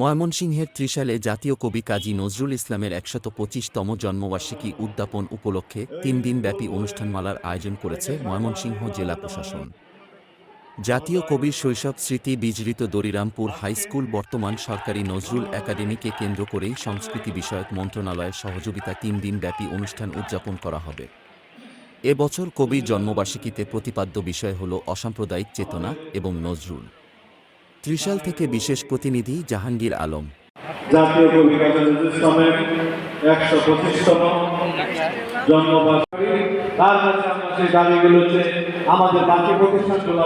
ময়মনসিংহের ত্রিশালে জাতীয় কবি কাজী নজরুল ইসলামের একশত পঁচিশতম জন্মবার্ষিকী উদ্যাপন উপলক্ষে তিন দিনব্যাপী অনুষ্ঠানমালার আয়োজন করেছে ময়মনসিংহ জেলা প্রশাসন। জাতীয় কবির শৈশব স্মৃতি বিজড়িত দরিরামপুর হাইস্কুল বর্তমান সরকারি নজরুল একাডেমিকে কেন্দ্র করেই সংস্কৃতি বিষয়ক মন্ত্রণালয়ের সহযোগিতা তিন দিনব্যাপী অনুষ্ঠান উদযাপন করা হবে। এবছর কবির জন্মবার্ষিকীতে প্রতিপাদ্য বিষয় হল অসাম্প্রদায়িক চেতনা এবং নজরুল। ত্রিশাল থেকে বিশেষ প্রতিনিধি জাহাঙ্গীর আলম। জাতীয় কবি একশো পঁচিশতম জন্মবার্ষিকী। তার কাছে আমরা সেই আমাদের বাকি প্রতিষ্ঠানগুলো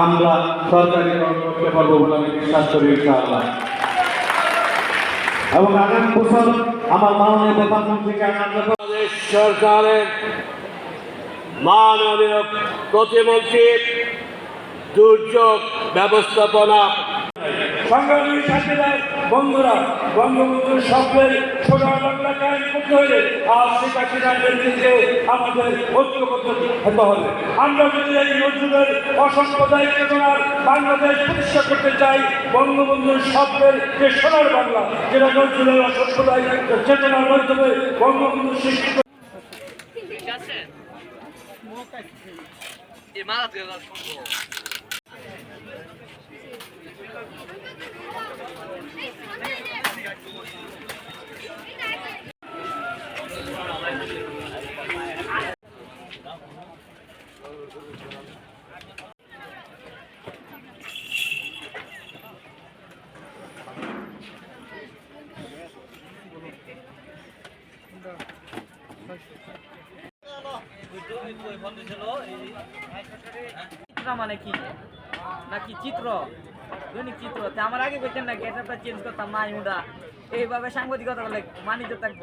আমরা সরকারিকরণ করতে বলে আমি বিশ্বাস করি এবং আগামী বছর আমার মাননীয় প্রধানমন্ত্রীকে সরকারের মাননীয় প্রতিমন্ত্রী দুর্যোগ ব্যবস্থাপনা। সংগ্রামী সাথীরা বন্ধুরা বঙ্গবন্ধুর স্বপ্নের সোনা বাংলা কায়েম করতে হলে আর শেখ হাসিনার নেতৃত্বে আমাদের ঐক্যবদ্ধ হতে হবে। আমরা যদি এই অসাম্প্রদায়িক চেতনার বাংলাদেশ প্রতিষ্ঠা করতে চাই বঙ্গবন্ধুর স্বপ্নের যে সোনার বাংলা যেটা অসাম্প্রদায়িক চেতনার মাধ্যমে বঙ্গবন্ধু সৃষ্টি Imara diyor lan çok zor. Thank you. চিত্র মানে কি? নাকি চিত্র? দৈনিক চিত্র? আমার আগে বলছেন না, গেটআপটা চেঞ্জ করতাম মাইমুদা এইভাবে সাংবাদিকতা বলে মানিতে থাকব.